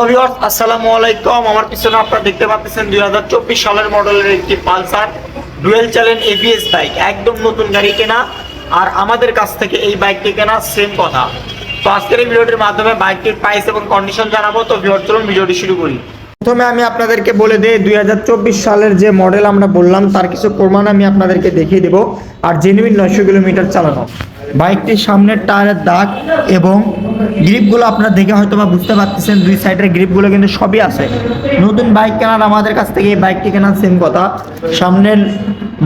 তো আসসালামু আলাইকুম। আমার পিছনে আপনারা দেখতে সালের মডেলের একটি পালসার ডুয়েল বাইক একদম নতুন গাড়ি কেনা। আর আমাদের কাছ থেকে এই বাইকটি কেনা সেম কথা। তো আজকের এই ভিডিওটির মাধ্যমে বাইকটির প্রাইস এবং কন্ডিশন জানাব। তো ভিউয়ার চলুন ভিডিওটি শুরু করি। প্রথমে আমি আপনাদেরকে বলে দিই, দুই হাজার চব্বিশ সালের যে মডেল আমরা বললাম, তার কিছু প্রমাণ আমি আপনাদেরকে দেখিয়ে দেবো। আর জেনুইন নয়শো কিলোমিটার চালানো। বাইকটির সামনের টায়ারের দাগ এবং গ্রিপগুলো আপনারা দেখে হয়তো বা বুঝতে পারতেছেন, দুই সাইডের গ্রিপগুলো কিন্তু সবই আছে। নতুন বাইক কেনার আমাদের কাছ থেকে এই বাইকটি কেনার সেম কথা। সামনের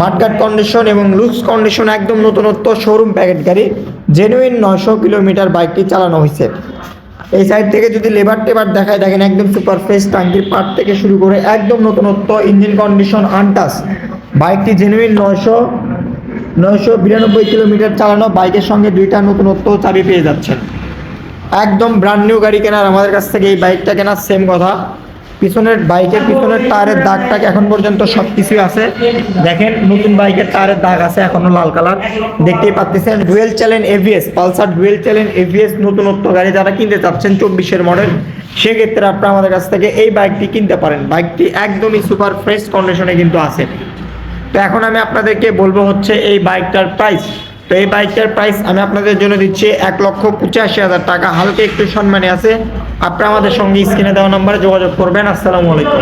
মাঠঘাট কন্ডিশন এবং লুকস কন্ডিশন একদম নতুনত্ব শোরুম প্যাকেট গাড়ি। জেনুইন নয়শো কিলোমিটার বাইকটি চালানো হয়েছে। এই সাইড থেকে যদি লেবার টেবার দেখায়, দেখেন একদম সুপার ফ্রেশ টাঙ্কির পার্ট থেকে শুরু করে একদম নতুনত্ব ইঞ্জিন কন্ডিশন আনটাস বাইকটি জেনুইন নয়শো নয়শো বিরানব্বই কিলোমিটার চালানো বাইকের সঙ্গে দুইটা নতুনত্ব চাবি পেয়ে যাচ্ছেন। একদম ব্র্যান্ড নিউ গাড়ি কেনার আমাদের কাছ থেকে এই বাইকটা কেনার সেম কথা। পিছনের বাইকের পিছনের টায়ারের দাগটা এখন পর্যন্ত সব কিছুই আছে। দেখেন, নতুন বাইকের টায়ারের দাগ আছে, এখনও লাল কালার। দেখতেই পাচ্ছেন dual challenge ABS Pulsar dual challenge ABS নতুনত্ব গাড়ি যারা কিনতে চাচ্ছেন চব্বিশের মডেল সেক্ষেত্রে আপনারা আমাদের কাছ থেকে এই বাইকটি কিনতে পারেন। বাইকটি একদমই সুপার ফ্রেশ কন্ডিশনে কিন্তু আছে। তো এখন আমি আপনাদেরকে বলব হচ্ছে এই বাইকটার প্রাইস তো এই বাইকটার প্রাইস আমি আপনাদের জন্য দিচ্ছি এক লক্ষ পঁচাশি হাজার টাকা। হালকা একটু সম্মানে আছে। আপনারা আমাদের সঙ্গে স্ক্রিনে দেওয়া নাম্বারে যোগাযোগ করবেন। আসসালামু আলাইকুম।